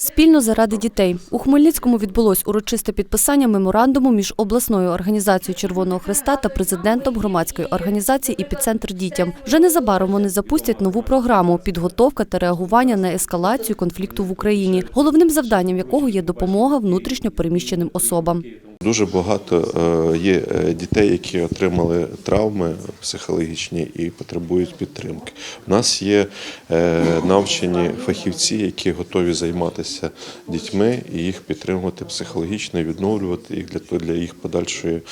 Спільно заради дітей у Хмельницькому відбулось урочисте підписання меморандуму між обласною організацією Червоного Хреста та президентом громадської організації «Епіцентр дітям». Вже незабаром вони запустять нову програму підготовка та реагування на ескалацію конфлікту в Україні, головним завданням якого є допомога внутрішньо переміщеним особам. Дуже багато е, є е, дітей, які отримали травми психологічні і потребують підтримки. У нас є е, навчені фахівці, які готові займатися дітьми і їх підтримувати психологічно, відновлювати їх для, їх подальшої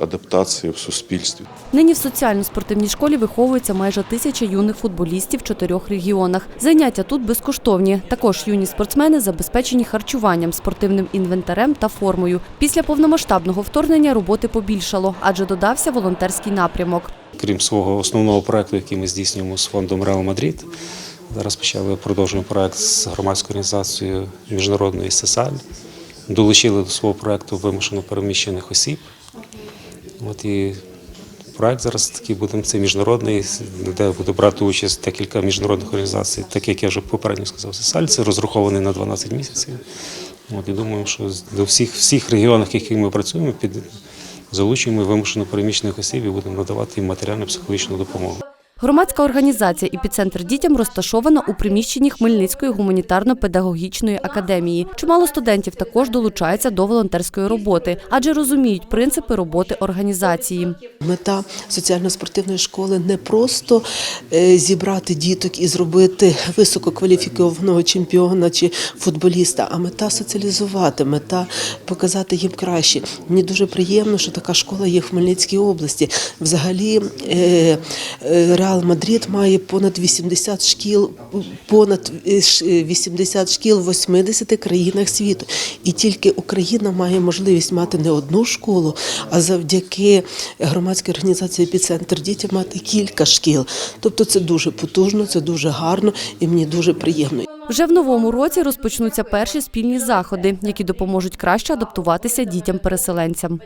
адаптації в суспільстві. Нині в соціально-спортивній школі виховується майже тисяча юних футболістів в чотирьох регіонах. Заняття тут безкоштовні. Також юні спортсмени забезпечені харчуванням, спортивним інвентарем та формою. Після повномасштабного вторгнення роботи побільшало, адже додався волонтерський напрямок. Крім свого основного проекту, який ми здійснюємо з фондом Реал Мадрид, зараз почали продовжуємо проект з громадською організацією міжнародної СЕСАЛь. Долучили до свого проекту вимушено переміщених осіб. От і проект зараз такий буде це міжнародний, де буде брати участь декілька міжнародних організацій, так як я вже попередньо сказав, це сальце розрахований на 12 місяців. От і думаю, що до всіх всіх регіонах, в яких ми працюємо, під залучуємо вимушено переміщених осіб і будемо надавати їм матеріально психологічну допомогу. Громадська організація «Епіцентр дітям» розташована у приміщенні Хмельницької гуманітарно-педагогічної академії. Чимало студентів також долучаються до волонтерської роботи, адже розуміють принципи роботи організації. Мета соціально-спортивної школи не просто е, зібрати діток і зробити висококваліфікованого чемпіона чи футболіста, а мета соціалізувати, мета показати їм краще. Мені дуже приємно, що така школа є в Хмельницькій області. Взагалі, е, е, Реал Мадрид має понад 80 шкіл, понад е, 80 шкіл в 80 країнах світу. І тільки Україна має можливість мати не одну школу, а завдяки громадській організації «Епіцентр дітям» мати кілька шкіл. Тобто це дуже потужно, це дуже гарно і мені дуже приємно. Вже в новому році розпочнуться перші спільні заходи, які допоможуть краще адаптуватися дітям-переселенцям.